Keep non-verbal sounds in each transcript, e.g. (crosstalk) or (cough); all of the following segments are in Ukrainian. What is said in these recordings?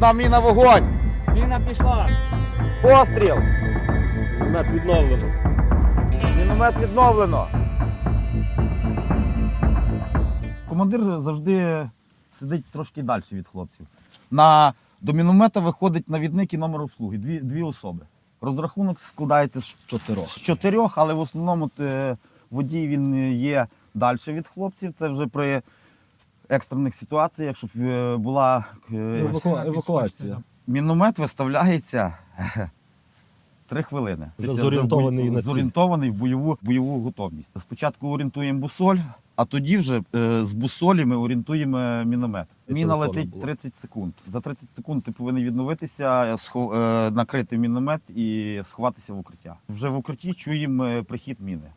Одна міна вогонь! Міна пішла. Постріл! Мет відновлено. Міномет відновлено. Командир завжди сидить трошки далі від хлопців. На, до міномета виходить навідник і номер обслуги. Дві, дві особи. Розрахунок складається з Чотирьох. з чотирьох, але в основному е, водій він є далі від хлопців. Це вже при екстрених ситуаціях, якщо б е, була е, Евакуація. міномет виставляється (laughs) три хвилини. Вже зорієнтований на зорієнтований в бойову, бойову готовність. Спочатку орієнтуємо бусоль, а тоді вже е, з бусолі ми орієнтуємо міномет. І Міна летить було. 30 30 секунд. За 30 секунд ти повинен відновитися, е, накрити міномет і сховатися в укриття. Вже в укритті чуємо прихід міни.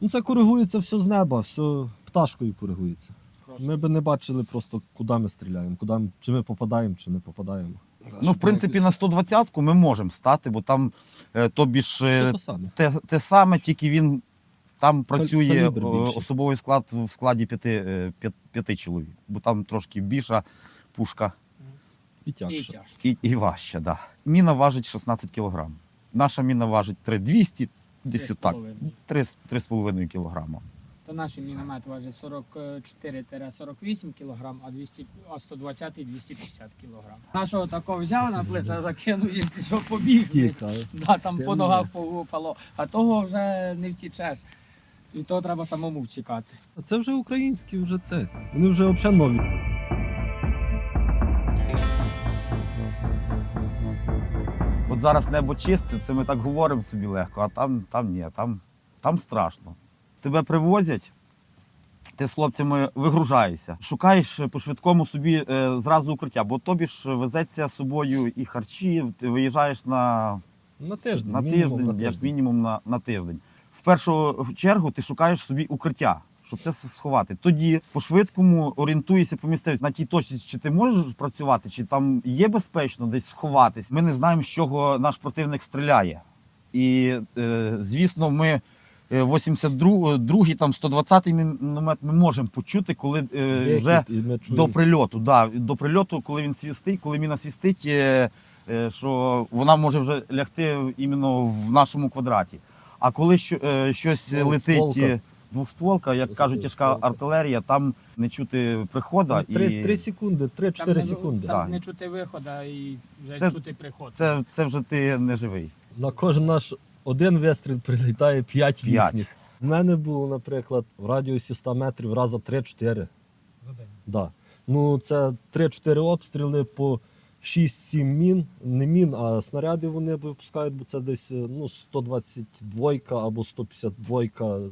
Ну це коригується все з неба, все пташкою коригується. Ми би не бачили просто, куди ми стріляємо, куди ми, чи ми попадаємо, чи не попадаємо. Ну, в принципі, на 120-ку ми можемо стати, бо там е, тобі ж все е, те саме. те, те саме, тільки він там працює калібр більший. особовий склад в складі п'яти, е, п'ят- п'яти чоловік, бо там трошки більша пушка І І тягше. тяжко. і, і важча. Да. Міна важить 16 кг. Наша міна важить 3200, десь Три з так, половиною. 3,5 кг. То наш міномет важить 44-48 кг, а 200, а 120 250 кг. Нашого такого взяв на плече, закинув, якщо що побіг. Да, там по ногах погупало, а того вже не втічеш. І то треба самому втікати. А це вже українські, вже це. Вони вже взагалі нові. От зараз небо чисте, це ми так говоримо собі легко, а там, там ні, там, там страшно. Тебе привозять, ти з хлопцями вигружаєшся, шукаєш по швидкому собі е, зразу укриття, бо тобі ж везеться з собою і харчі, ти виїжджаєш на, На тиждень. на мінімум тиждень, на як тиждень. мінімум на, на тиждень. В першу чергу ти шукаєш собі укриття. Щоб це сховати. Тоді по-швидкому орієнтуєшся по місцевості на тій точці, чи ти можеш працювати, чи там є безпечно десь сховатись. Ми не знаємо, з чого наш противник стріляє. І, е, звісно, ми 82-й, там 120-й міномет ми можемо почути, коли е, вже до прильоту. Да, до прильоту, коли він свістить, коли міна свістить, е, е, що вона може вже лягти іменно в нашому квадраті. А коли що, е, щось Ствол- летить е, двохстволка, як кажуть, тяжка артилерія, там не чути прихода. Ну, Три, і секунди, Там 3-4 не, секунди. Там Так. не чути виходу і вже Це- чути приход. це, це вже ти не живий. На кожен наш один вистріл прилітає 5 П'ять. їхніх. У мене було, наприклад, в радіусі 100 метрів раза 3-4. За день. Да. Ну, це 3-4 обстріли по 6-7 мін. Не мін, а снарядів вони випускають, бо це десь е, ну, 122 або 152,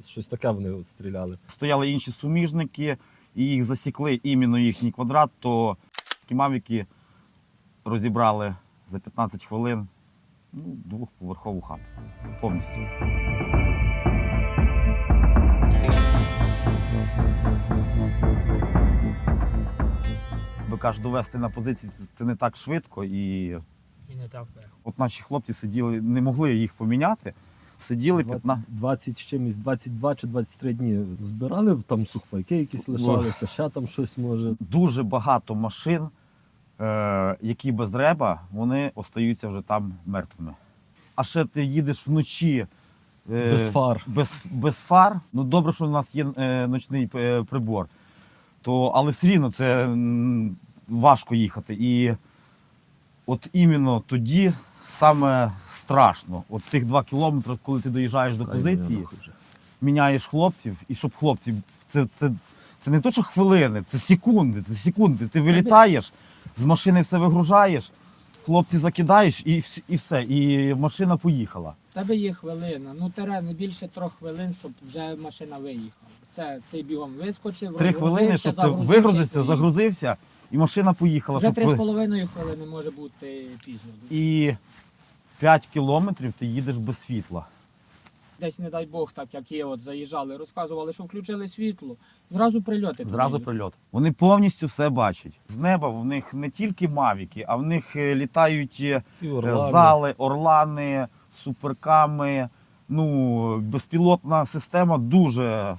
щось таке вони стріляли. Стояли інші суміжники, і їх засікли іменно їхній квадрат, то такі мавіки розібрали за 15 хвилин ну, двохповерхову хату повністю. Ви кажуть, довести на позицію це не так швидко, і І не так легко. от наші хлопці сиділи, не могли їх поміняти. Сиділи 15, 20, 20 чимось, 22 чи 23 дні збирали, там сухпайки якісь лишалися, ще там щось може. дуже багато машин, які без реба, вони остаються вже там мертвими. А ще ти їдеш вночі е, Без фар. без, без фар. Ну добре, що у нас є е, ночний е, прибор. То, але все рівно це важко їхати. І от іменно тоді саме страшно. От тих два кілометри, коли ти доїжджаєш до позиції, міняєш хлопців, і щоб хлопці, це, це, це не то, що хвилини, це секунди, це секунди. Ти вилітаєш, з машини все вигружаєш, хлопці закидаєш і, вс- і все, і машина поїхала. В тебе є хвилина, ну тере не більше трьох хвилин, щоб вже машина виїхала. Це ти бігом вискочив, Три хвилини, розгрузився, щоб ти загрузився вигрузився, загрузився, і машина поїхала. Вже щоб три з половиною хвилини може бути пізно. І 5 кілометрів ти їдеш без світла. Десь, не дай Бог, так як є, от заїжджали, розказували, що включили світло, зразу прильоти. Зразу прильот. Вони повністю все бачать. З неба в них не тільки мавіки, а в них е, літають е, І Е, орлани. Зали, орлани, суперками. Ну, безпілотна система дуже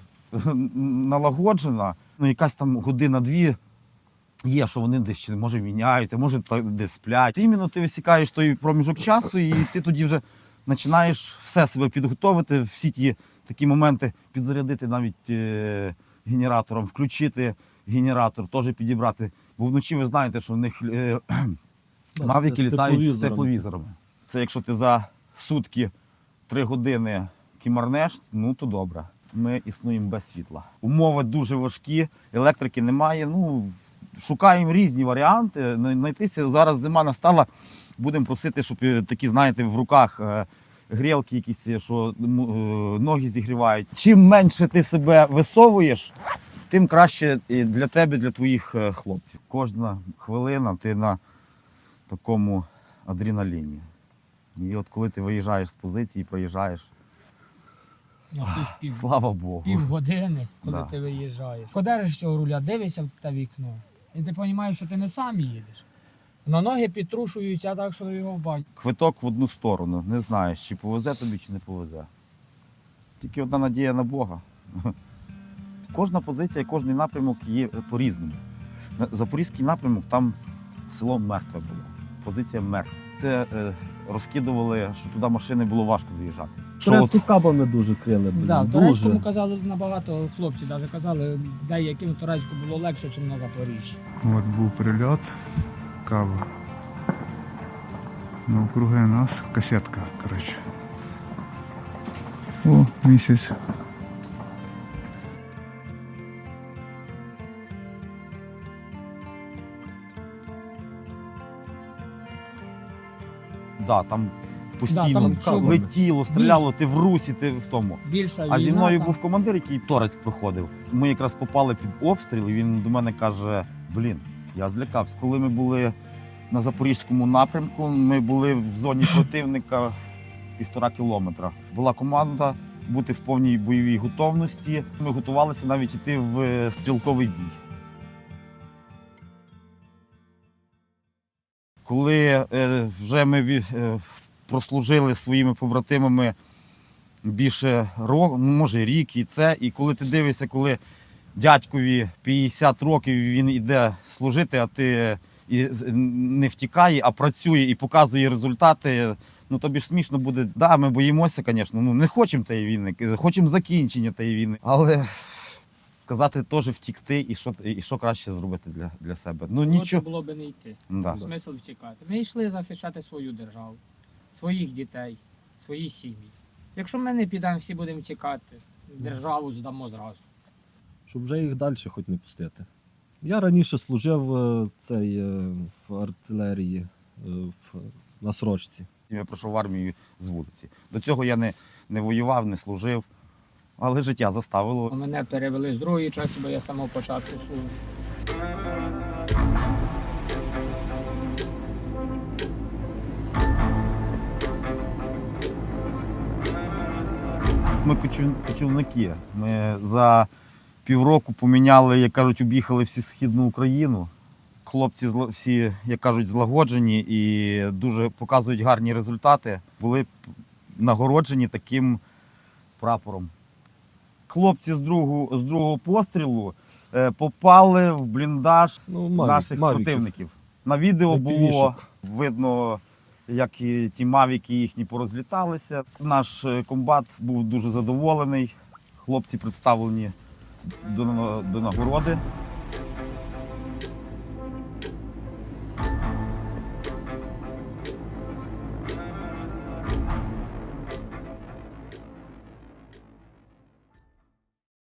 налагоджена. Ну, якась там година-дві Є, що вони десь ще, може міняються, може та- десь сплять. Іменно ти висікаєш той проміжок часу, і ти тоді вже починаєш все себе підготовити, всі ті такі моменти підзарядити навіть е, генератором, включити генератор, теж підібрати. Бо вночі ви знаєте, що в них е, з літають з тепловізорами. Це якщо ти за сутки три години кімарнеш, ну то добре. Ми існуємо без світла. Умови дуже важкі, електрики немає. Ну, шукаємо різні варіанти. Най- Знайтися зараз зима настала. Будемо просити, щоб е, такі, знаєте, в руках е, грілки якісь, е, що ноги зігрівають. Чим менше ти себе висовуєш, тим краще і для тебе, для твоїх хлопців. Кожна хвилина ти на такому адреналіні. І от коли ти виїжджаєш з позиції, проїжджаєш, На цих пів, слава Богу. півгодини, коли Да. ти виїжджаєш. Подержиш цього руля, дивишся в те вікно, і ти розумієш, що ти не сам їдеш. На ноги підтрушуються так, що його бать. Квиток в одну сторону. Не знаєш, чи повезе тобі, чи не повезе. Тільки одна надія на Бога. (laughs) Кожна позиція, кожний напрямок є по-різному. Запорізький напрямок там село мертве було. Позиція мертва. Це е, розкидували, що туди машини було важко доїжджати. Що Турецькі от, кабами дуже крили. Да, Турецькому казали набагато хлопці, навіть казали, деяким Турецьку було легше, ніж на Запоріжжі. От був прильот, кава. Навкруги нас касетка, коротше. О, місяць. да, там постійно там там летіло, стріляло, ти в русі, ти в тому. Більша А зі війна, мною там. був командир, який торець проходив. Ми якраз попали під обстріл, і він до мене каже: Блін, я злякався. Коли ми були на запорізькому напрямку, ми були в зоні противника півтора кілометра. Була команда бути в повній бойовій готовності. Ми готувалися навіть йти в е, стрілковий бій. Коли е, вже ми е, прослужили своїми побратимами більше років, ну може рік і це. І коли ти дивишся, коли дядькові 50 років він іде служити, а ти і не втікає, а працює і показує результати. Ну тобі ж смішно буде. Да, ми боїмося, звісно. Ну не хочемо тієї війни, хочемо закінчення тієї війни. Але казати теж втікти і що, і що краще зробити для, для себе. Ну нічого. було би не йти. Да. Смисл втікати. Ми йшли захищати свою державу, своїх дітей, свої сім'ї. Якщо ми не підемо, всі будемо втікати, державу здамо зразу. Щоб вже їх далі хоч не пустити. Я раніше служив е, цей, е, в артилерії е, в, на срочці. Я прийшов в армію з вулиці. До цього я не, не воював, не служив, але життя заставило. Мене перевели з другої часу, бо я з самого початку служу. Ми кочів- кочівники. Ми за півроку поміняли, як кажуть, об'їхали всю східну Україну. Хлопці всі, як кажуть, злагоджені і дуже показують гарні результати. Були нагороджені таким прапором. Хлопці з другого, з другого пострілу е, попали в бліндаж Ну, мавік, наших мавіків. противників. На відео було видно, як і ті мавіки їхні порозліталися. Наш е, комбат був дуже задоволений. Хлопці представлені до, до нагороди.